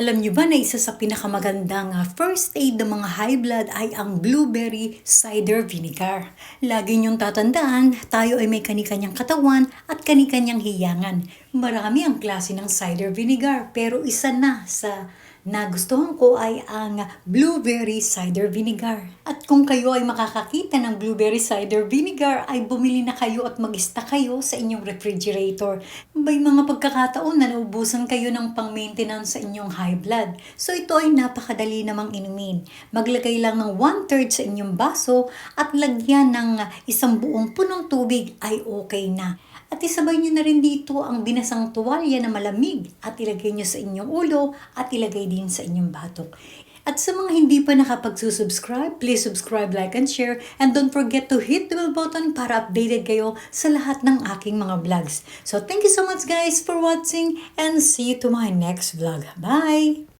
Alam niyo ba na isa sa pinakamagandang first aid ng mga high blood ay ang blueberry cider vinegar. Lagi niyong tatandaan, tayo ay may kanikanyang katawan at kanikanyang hiyangan. Marami ang klase ng cider vinegar pero isa na sa nagustuhan ko ay ang blueberry cider vinegar. At kung kayo ay makakakita ng blueberry cider vinegar ay bumili na kayo at mag-ista kayo sa inyong refrigerator. May mga pagkakataon na naubusan kayo ng pang-maintenance sa inyong high blood. So ito ay napakadali namang inumin. Maglagay lang ng one-third sa inyong baso at lagyan ng isang buong punong tubig ay okay na. At isabay nyo na rin dito ang binasang tuwalya na malamig at ilagay nyo sa inyong ulo at ilagay din sa inyong batok. At sa mga hindi pa nakapagsusubscribe, please subscribe, like, and share. And don't forget to hit the bell button para updated kayo sa lahat ng aking mga vlogs. So thank you so much guys for watching and see you to my next vlog. Bye!